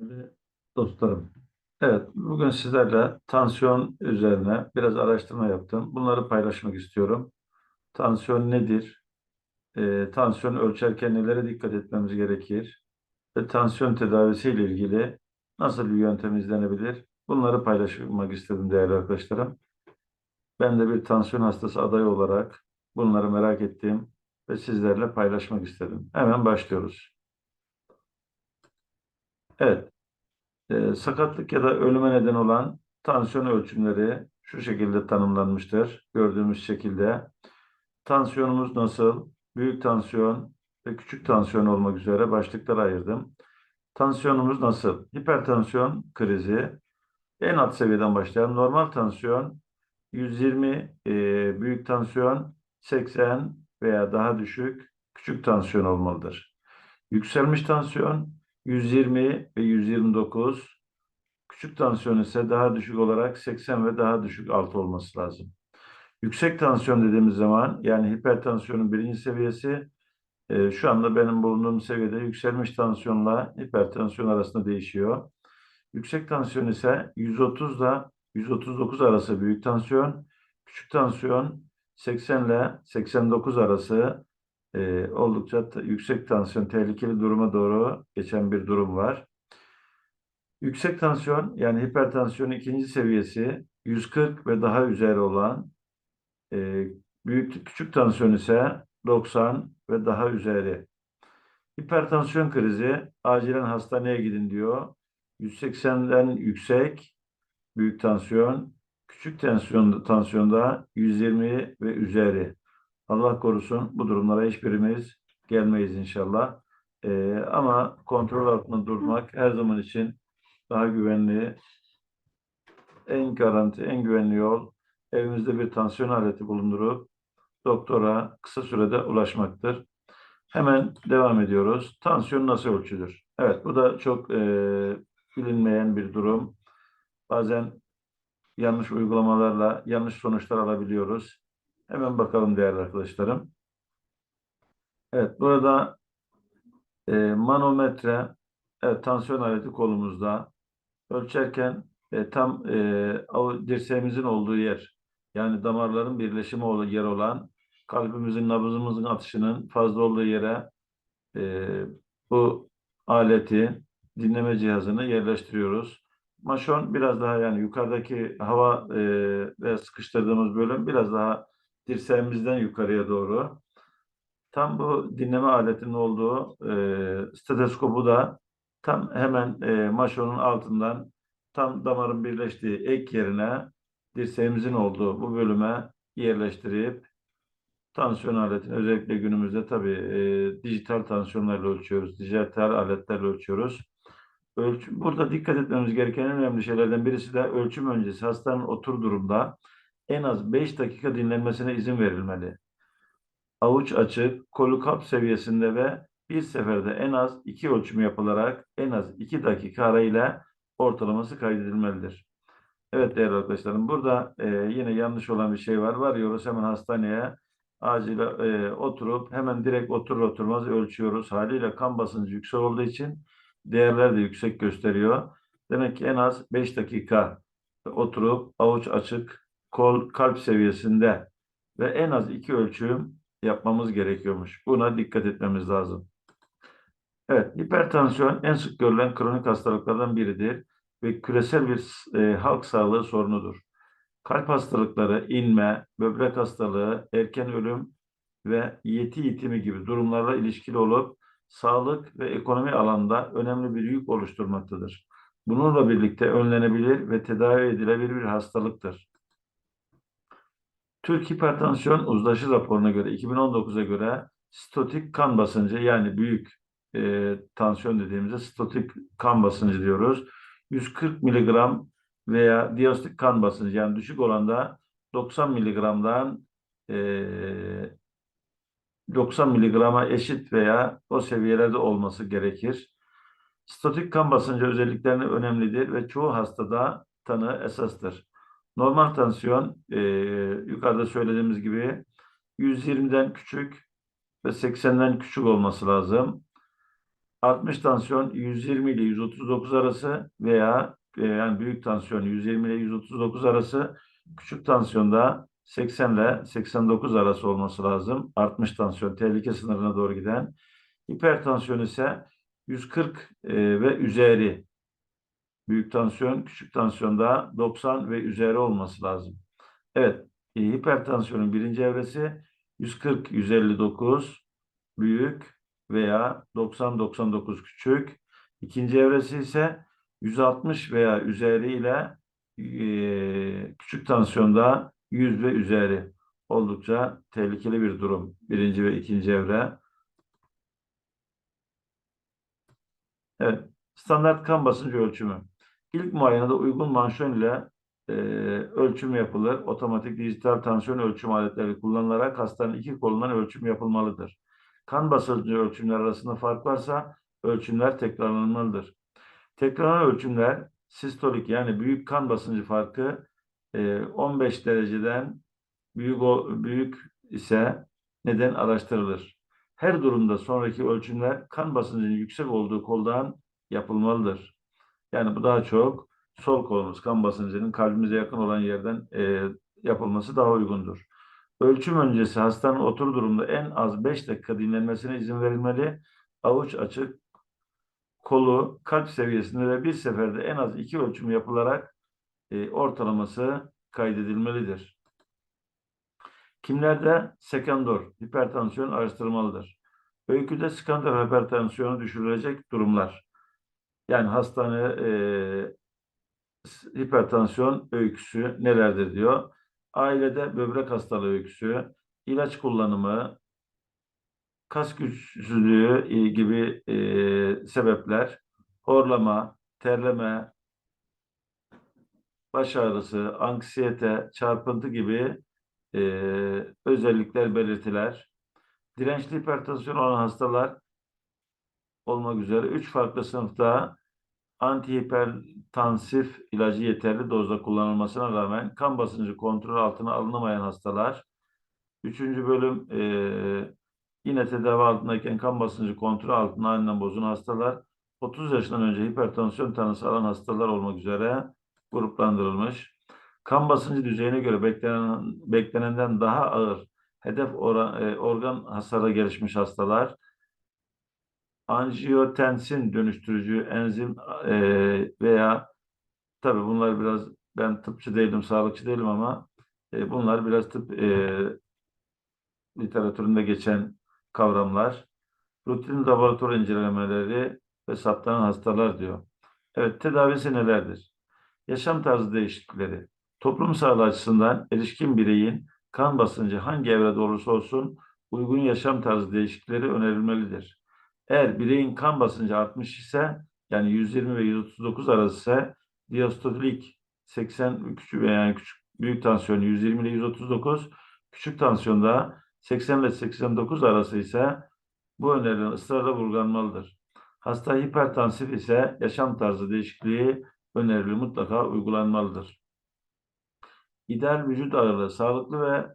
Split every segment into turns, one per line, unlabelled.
Değerli dostlarım. Evet, bugün sizlerle tansiyon üzerine biraz araştırma yaptım. Bunları paylaşmak istiyorum. Tansiyon nedir? Ee, tansiyon ölçerken nelere dikkat etmemiz gerekir? Ve tansiyon tedavisiyle ilgili nasıl bir yöntem izlenebilir? Bunları paylaşmak istedim değerli arkadaşlarım. Ben de bir tansiyon hastası adayı olarak bunları merak ettim ve sizlerle paylaşmak istedim. Hemen başlıyoruz. Evet, e, sakatlık ya da ölüme neden olan tansiyon ölçümleri şu şekilde tanımlanmıştır. Gördüğümüz şekilde. Tansiyonumuz nasıl? Büyük tansiyon ve küçük tansiyon olmak üzere başlıklara ayırdım. Tansiyonumuz nasıl? Hipertansiyon krizi. En alt seviyeden başlayalım. Normal tansiyon 120, e, büyük tansiyon 80 veya daha düşük küçük tansiyon olmalıdır. Yükselmiş tansiyon 120 ve 129. Küçük tansiyon ise daha düşük olarak 80 ve daha düşük alt olması lazım. Yüksek tansiyon dediğimiz zaman yani hipertansiyonun birinci seviyesi e, şu anda benim bulunduğum seviyede yükselmiş tansiyonla hipertansiyon arasında değişiyor. Yüksek tansiyon ise 130 ile 139 arası büyük tansiyon, küçük tansiyon 80 ile 89 arası e, oldukça yüksek tansiyon tehlikeli duruma doğru geçen bir durum var. Yüksek tansiyon yani hipertansiyonun ikinci seviyesi 140 ve daha üzeri olan e, büyük küçük tansiyon ise 90 ve daha üzeri. Hipertansiyon krizi acilen hastaneye gidin diyor. 180'den yüksek büyük tansiyon, küçük tansiyon tansiyonda 120 ve üzeri. Allah korusun bu durumlara hiçbirimiz gelmeyiz inşallah. Ee, ama kontrol altında durmak her zaman için daha güvenli, en garanti, en güvenli yol evimizde bir tansiyon aleti bulundurup doktora kısa sürede ulaşmaktır. Hemen devam ediyoruz. Tansiyon nasıl ölçülür? Evet, bu da çok e, bilinmeyen bir durum. Bazen yanlış uygulamalarla yanlış sonuçlar alabiliyoruz. Hemen bakalım değerli arkadaşlarım. Evet, burada e, manometre, evet, tansiyon aleti kolumuzda. Ölçerken e, tam e, o dirseğimizin olduğu yer, yani damarların birleşimi olduğu yer olan kalbimizin, nabzımızın atışının fazla olduğu yere e, bu aleti, dinleme cihazını yerleştiriyoruz. Maşon biraz daha yani yukarıdaki hava e, ve sıkıştırdığımız bölüm biraz daha dirseğimizden yukarıya doğru. Tam bu dinleme aletinin olduğu e, stetoskopu da tam hemen e, maşonun altından tam damarın birleştiği ek yerine dirseğimizin olduğu bu bölüme yerleştirip tansiyon aletini özellikle günümüzde tabii e, dijital tansiyonlarla ölçüyoruz. Dijital aletlerle ölçüyoruz. Ölç burada dikkat etmemiz gereken en önemli şeylerden birisi de ölçüm öncesi hastanın otur durumda en az 5 dakika dinlenmesine izin verilmeli. Avuç açık, kolu kap seviyesinde ve bir seferde en az iki ölçüm yapılarak en az 2 dakika arayla ortalaması kaydedilmelidir. Evet değerli arkadaşlarım burada e, yine yanlış olan bir şey var. Varıyoruz hemen hastaneye acil e, oturup hemen direkt oturur oturmaz ölçüyoruz. Haliyle kan basıncı yüksek olduğu için değerler de yüksek gösteriyor. Demek ki en az 5 dakika oturup avuç açık, kol kalp seviyesinde ve en az iki ölçüm yapmamız gerekiyormuş. Buna dikkat etmemiz lazım. Evet, hipertansiyon en sık görülen kronik hastalıklardan biridir ve küresel bir e, halk sağlığı sorunudur. Kalp hastalıkları, inme, böbrek hastalığı, erken ölüm ve yeti yitimi gibi durumlarla ilişkili olup sağlık ve ekonomi alanında önemli bir yük oluşturmaktadır. Bununla birlikte önlenebilir ve tedavi edilebilir bir hastalıktır. Türk Hipertansiyon Uzlaşı raporuna göre 2019'a göre stotik kan basıncı yani büyük e, tansiyon dediğimizde stotik kan basıncı diyoruz. 140 miligram veya diastik kan basıncı yani düşük olanda 90 miligramdan e, 90 miligrama eşit veya o seviyelerde olması gerekir. Statik kan basıncı özelliklerini önemlidir ve çoğu hastada tanı esastır. Normal tansiyon e, yukarıda söylediğimiz gibi 120'den küçük ve 80'den küçük olması lazım. 60 tansiyon 120 ile 139 arası veya e, yani büyük tansiyon 120 ile 139 arası, küçük tansiyonda 80 ile 89 arası olması lazım. 60 tansiyon tehlike sınırına doğru giden. Hipertansiyon ise 140 e, ve üzeri. Büyük tansiyon, küçük tansiyonda 90 ve üzeri olması lazım. Evet, e, hipertansiyonun birinci evresi 140-159 büyük veya 90-99 küçük. İkinci evresi ise 160 veya üzeriyle e, küçük tansiyonda 100 ve üzeri oldukça tehlikeli bir durum. Birinci ve ikinci evre. Evet, standart kan basıncı ölçümü. İlk muayenede uygun manşon ile e, ölçüm yapılır. Otomatik dijital tansiyon ölçüm aletleri kullanılarak hastanın iki kolundan ölçüm yapılmalıdır. Kan basıncı ölçümler arasında fark varsa ölçümler tekrarlanmalıdır. Tekrarlanan ölçümler sistolik yani büyük kan basıncı farkı e, 15 dereceden büyük o, büyük ise neden araştırılır. Her durumda sonraki ölçümler kan basıncının yüksek olduğu koldan yapılmalıdır. Yani bu daha çok sol kolumuz kan basıncının kalbimize yakın olan yerden e, yapılması daha uygundur. Ölçüm öncesi hastanın otur durumda en az 5 dakika dinlenmesine izin verilmeli. Avuç açık, kolu kalp seviyesinde ve bir seferde en az iki ölçüm yapılarak e, ortalaması kaydedilmelidir. Kimlerde sekandor, hipertansiyon araştırmalıdır. Öyküde skandor hipertansiyonu düşürülecek durumlar. Yani hastane e, hipertansiyon öyküsü nelerdir diyor. Ailede böbrek hastalığı öyküsü, ilaç kullanımı, kas güçsüzlüğü e, gibi e, sebepler, horlama, terleme, baş ağrısı, anksiyete, çarpıntı gibi e, özellikler belirtiler. Dirençli hipertansiyon olan hastalar olmak üzere üç farklı sınıfta antihipertansif ilacı yeterli dozda kullanılmasına rağmen kan basıncı kontrol altına alınamayan hastalar. Üçüncü bölüm e, yine tedavi altındayken kan basıncı kontrol altına aniden bozulan hastalar. 30 yaşından önce hipertansiyon tanısı alan hastalar olmak üzere gruplandırılmış. Kan basıncı düzeyine göre beklenen, beklenenden daha ağır hedef oran, e, organ hasarı gelişmiş hastalar, anjiyotensin dönüştürücü enzim e, veya tabi bunlar biraz ben tıpçı değilim, sağlıkçı değilim ama e, bunlar biraz tıp e, literatüründe geçen kavramlar. Rutin laboratuvar incelemeleri ve saptanan hastalar diyor. Evet, tedavisi nelerdir? Yaşam tarzı değişiklikleri. Toplum sağlığı açısından erişkin bireyin kan basıncı hangi evrede olursa olsun uygun yaşam tarzı değişiklikleri önerilmelidir. Eğer bireyin kan basıncı artmış ise yani 120 ve 139 arası ise diastolik 80 küçük yani küçük büyük tansiyon 120 ile 139 küçük tansiyonda 80 ile 89 arası ise bu önerilen ısrarla vurgulanmalıdır. Hasta hipertansif ise yaşam tarzı değişikliği önerili mutlaka uygulanmalıdır. İdeal vücut ağırlığı sağlıklı ve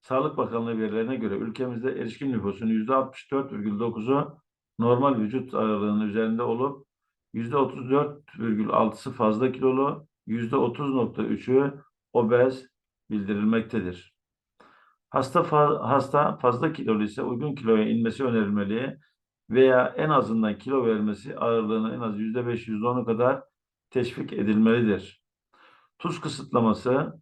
Sağlık Bakanlığı verilerine göre ülkemizde erişkin nüfusun %64,9'u normal vücut ağırlığının üzerinde olup %34,6'sı fazla kilolu, %30,3'ü obez bildirilmektedir. Hasta, fa hasta fazla kilolu ise uygun kiloya inmesi önerilmeli veya en azından kilo vermesi ağırlığını en az %5, %10'u kadar teşvik edilmelidir. Tuz kısıtlaması,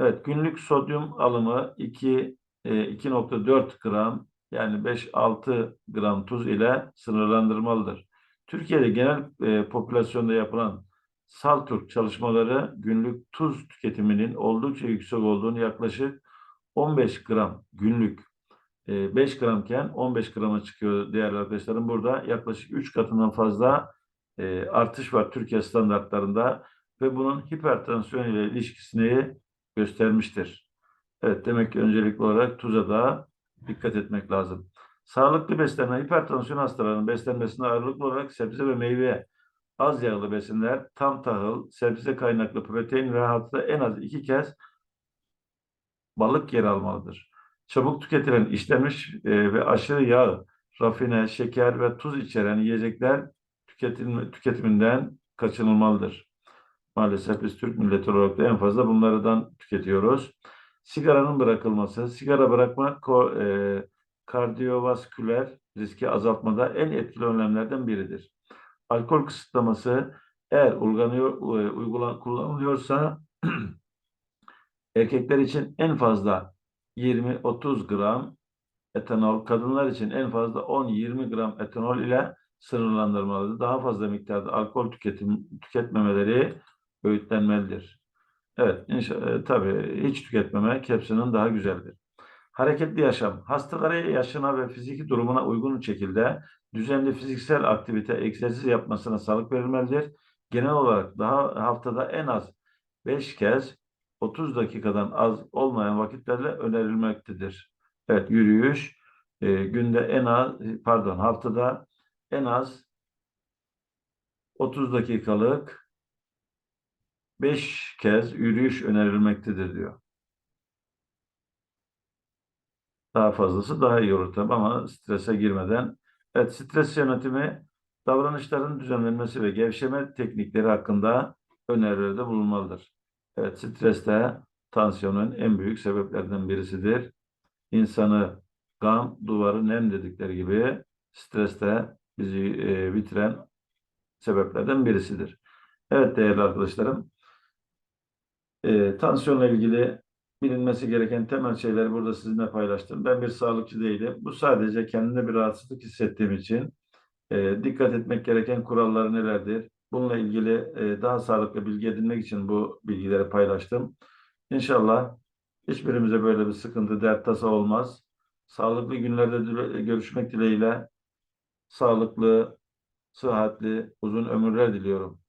evet günlük sodyum alımı 2 2.4 e, gram yani 5-6 gram tuz ile sınırlandırmalıdır. Türkiye'de genel e, popülasyonda yapılan Salturk çalışmaları günlük tuz tüketiminin oldukça yüksek olduğunu yaklaşık 15 gram günlük e, 5 gramken 15 grama çıkıyor değerli arkadaşlarım. Burada yaklaşık 3 katından fazla e, artış var Türkiye standartlarında ve bunun hipertansiyon ile ilişkisini göstermiştir. Evet demek ki öncelikli olarak tuza da dikkat etmek lazım. Sağlıklı beslenme, hipertansiyon hastalarının beslenmesinde ağırlıklı olarak sebze ve meyve, az yağlı besinler, tam tahıl, sebze kaynaklı protein ve haftada en az iki kez balık yer almalıdır. Çabuk tüketilen işlenmiş e, ve aşırı yağ rafine, şeker ve tuz içeren yiyecekler tüketim, tüketiminden kaçınılmalıdır. Maalesef biz Türk milleti olarak da en fazla bunlardan tüketiyoruz. Sigaranın bırakılması, sigara bırakmak ko- e, kardiyovasküler riski azaltmada en etkili önlemlerden biridir. Alkol kısıtlaması eğer uygulanıyor, e, uygulan, kullanılıyorsa erkekler için en fazla 20-30 gram etanol, kadınlar için en fazla 10-20 gram etanol ile sınırlandırılmalıdır. Daha fazla miktarda alkol tüketim, tüketmemeleri öğütlenmelidir. Evet, e, tabii hiç tüketmemek hepsinin daha güzeldir. Hareketli yaşam. Hastalara yaşına ve fiziki durumuna uygun şekilde düzenli fiziksel aktivite, egzersiz yapmasına sağlık verilmelidir. Genel olarak daha haftada en az 5 kez 30 dakikadan az olmayan vakitlerle önerilmektedir. Evet, yürüyüş e, günde en az, pardon haftada en az 30 dakikalık 5 kez yürüyüş önerilmektedir diyor. Daha fazlası daha iyi olur tabii ama strese girmeden. Evet, stres yönetimi davranışların düzenlenmesi ve gevşeme teknikleri hakkında önerilerde bulunmalıdır. Evet, stres de tansiyonun en büyük sebeplerinden birisidir. İnsanı gam, duvarı nem dedikleri gibi stres de bizi e, bitiren sebeplerden birisidir. Evet değerli arkadaşlarım, e, tansiyonla ilgili bilinmesi gereken temel şeyleri burada sizinle paylaştım. Ben bir sağlıkçı değilim. Bu sadece kendimde bir rahatsızlık hissettiğim için e, dikkat etmek gereken kurallar nelerdir? Bununla ilgili e, daha sağlıklı bilgi edinmek için bu bilgileri paylaştım. İnşallah hiçbirimize böyle bir sıkıntı, dert, tasa olmaz. Sağlıklı günlerde görüşmek dileğiyle sağlıklı, sıhhatli, uzun ömürler diliyorum.